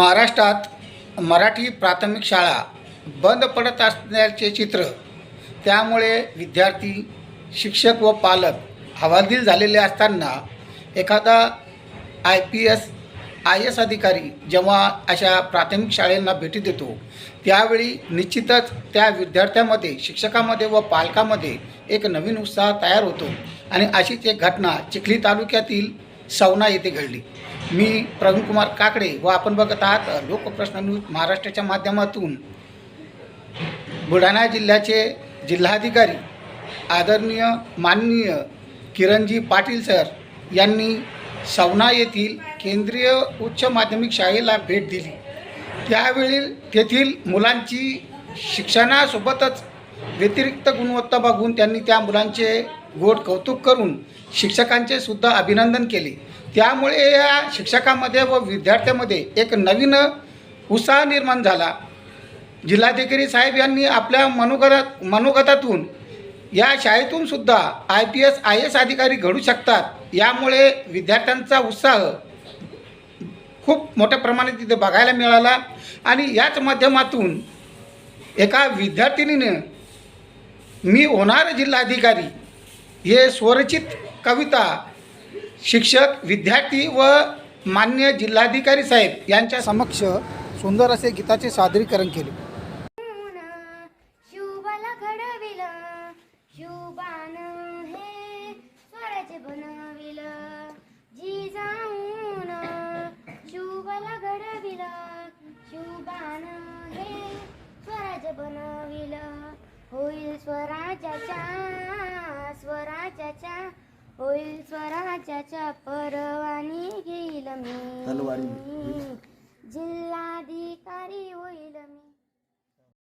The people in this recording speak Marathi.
महाराष्ट्रात मराठी प्राथमिक शाळा बंद पडत असण्याचे चित्र त्यामुळे विद्यार्थी शिक्षक व पालक हवालदिल झालेले असताना एखादा I P S I S अधिकारी जेव्हा अशा प्राथमिक शाळेंना भेटी देतो त्यावेळी निश्चितच त्या विद्यार्थ्यामध्ये शिक्षकामध्ये व पालकामध्ये एक नवीन उत्साह तयार होतो आणि अशीच एक घटना चिखली तालुक्यातील सवना येथे घडली. मी प्रवीण कुमार काकडे व आपण बघत आहात लोकप्रश्न न्यूज महाराष्ट्राच्या माध्यमातून. बुलढाणा जिल्ह्याचे जिल्हाधिकारी आदरणीय माननीय किरणजी पाटील सर यांनी सवना येथील केंद्रीय उच्च माध्यमिक शाळेला भेट दिली. त्यावेळी तेथील मुलांची शिक्षणासोबतच व्यतिरिक्त गुणवत्ता बघून त्यांनी त्या मुलांचे गोड कौतुक करून शिक्षकांचे सुद्धा अभिनंदन केले. त्यामुळे या शिक्षकामध्ये व विद्यार्थ्यामध्ये एक नवीन उत्साह निर्माण झाला. जिल्हाधिकारी साहेब यांनी आपल्या मनोगत मनोगतातून या शाळेतून सुद्धा I P S I S अधिकारी घडू शकतात यामुळे विद्यार्थ्यांचा उत्साह खूप मोठ्या प्रमाणात तिथे बघायला मिळाला आणि याच माध्यमातून एका विद्यार्थिनीनं मी होणार जिल्हाधिकारी हे स्वरचित कविता शिक्षक विद्यार्थी व मान्य जिल्हाधिकारी साहेब यांच्या समक्ष सुंदर असे गीताचे सादरीकरण केले. बनविलं हे जी हे होईल स्वराज्याच्या स्वराज्याच्या होईल स्वराजाच्या परवानी घेईल मी. तलवारी.